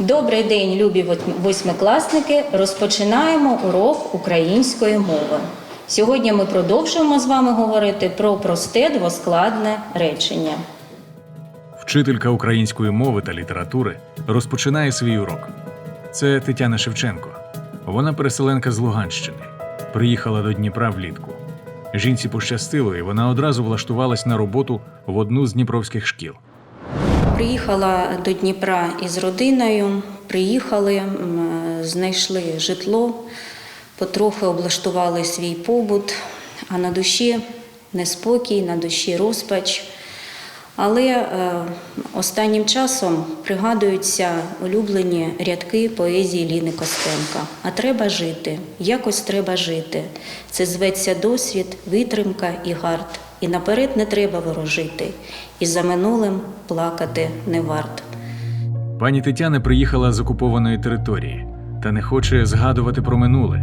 Добрий день, любі восьмикласники. Розпочинаємо урок української мови. Сьогодні ми продовжуємо з вами говорити про просте двоскладне речення. Вчителька української мови та літератури розпочинає свій урок. Це Тетяна Шевченко. Вона переселенка з Луганщини. Приїхала до Дніпра влітку. Жінці пощастило, і вона одразу влаштувалась на роботу в одну з дніпровських шкіл. Приїхала до Дніпра із родиною. Приїхали, знайшли житло, потрохи облаштували свій побут, а на душі неспокій, на душі розпач. Але е, останнім часом пригадуються улюблені рядки поезії Ліни Костенка. А треба жити, якось треба жити. Це зветься досвід, витримка і гард. І наперед не треба ворожити, і за минулим плакати не варт. Пані Тетяна приїхала з окупованої території та не хоче згадувати про минуле.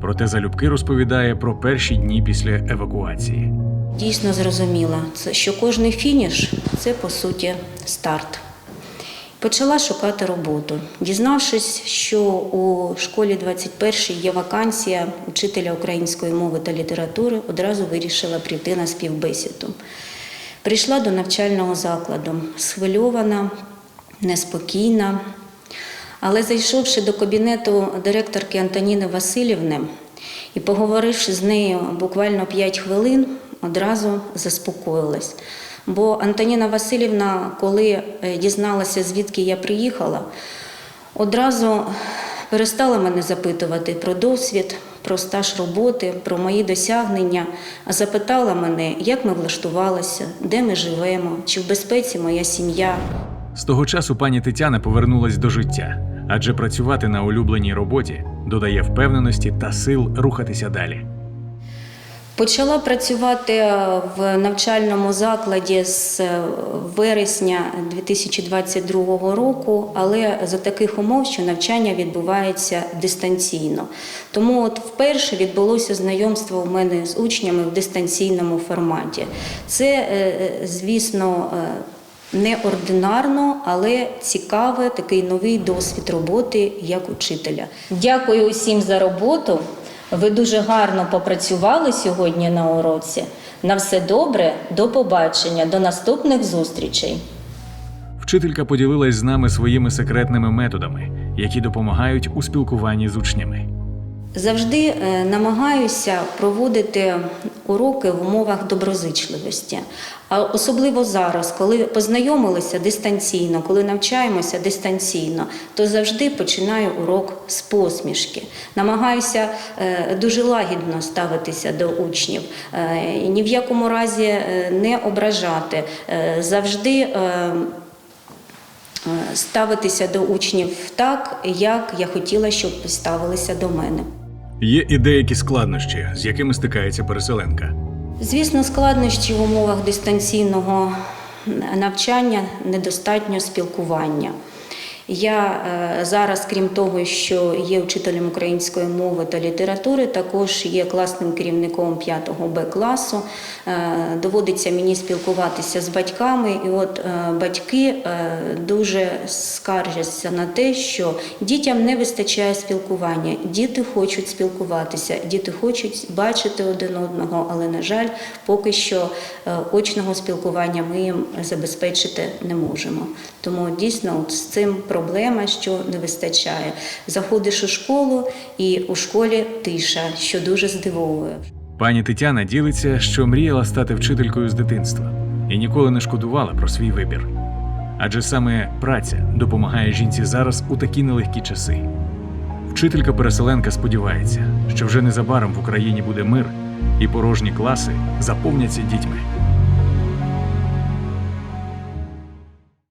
Проте залюбки розповідає про перші дні після евакуації. Дійсно зрозуміла, що кожний фініш це по суті старт. Почала шукати роботу, дізнавшись, що у школі 21 є вакансія учителя української мови та літератури, одразу вирішила прийти на співбесіду. Прийшла до навчального закладу, схвильована, неспокійна. Але зайшовши до кабінету директорки Антоніни Васильівни і поговоривши з нею буквально 5 хвилин, одразу заспокоїлась. Бо Антоніна Васильівна, коли е, дізналася, звідки я приїхала, одразу перестала мене запитувати про досвід, про стаж роботи, про мої досягнення, а запитала мене, як ми влаштувалися, де ми живемо, чи в безпеці моя сім'я. З того часу пані Тетяна повернулась до життя, адже працювати на улюбленій роботі додає впевненості та сил рухатися далі. Почала працювати в навчальному закладі з вересня 2022 року, але за таких умов, що навчання відбувається дистанційно. Тому от вперше відбулося знайомство у мене з учнями в дистанційному форматі. Це, е, звісно, е, неординарно, але цікавий такий новий досвід роботи як учителя. Дякую усім за роботу. Ви дуже гарно попрацювали сьогодні на уроці. На все добре, до побачення, до наступних зустрічей. Вчителька поділилась з нами своїми секретними методами, які допомагають у спілкуванні з учнями. Завжди е, намагаюся проводити уроки в умовах доброзичливості. А особливо зараз, коли познайомилися дистанційно, коли навчаємося дистанційно, то завжди починаю урок з посмішки. Намагаюся е, дуже лагідно ставитися до учнів, е, ні в якому разі е, не ображати. Завжди ставитися до учнів так, як я хотіла, щоб ставилися до мене. Є і деякі складнощі, з якими стикається переселенка. Звісно, складнощі в умовах дистанційного навчання недостатньо спілкування. Я е, зараз, крім того, що є вчителем української мови та літератури, також є класним керівником 5-го Б класу. Е, Доводиться мені спілкуватися з батьками, і от е, батьки дуже скаржаться на те, що дітям не вистачає спілкування. Діти хочуть спілкуватися, діти хочуть бачити один одного, але на жаль, поки що очного спілкування ми їм забезпечити не можемо. Тому дійсно от з цим проблема, що не вистачає. Заходиш у школу, і у школі тиша, що дуже здивовує. Пані Тетяна ділиться, що мріяла стати вчителькою з дитинства і ніколи не шкодувала про свій вибір. Адже саме праця допомагає жінці зараз у такі нелегкі часи. Вчителька-переселенка сподівається, що вже незабаром в Україні буде мир і порожні класи заповняться дітьми.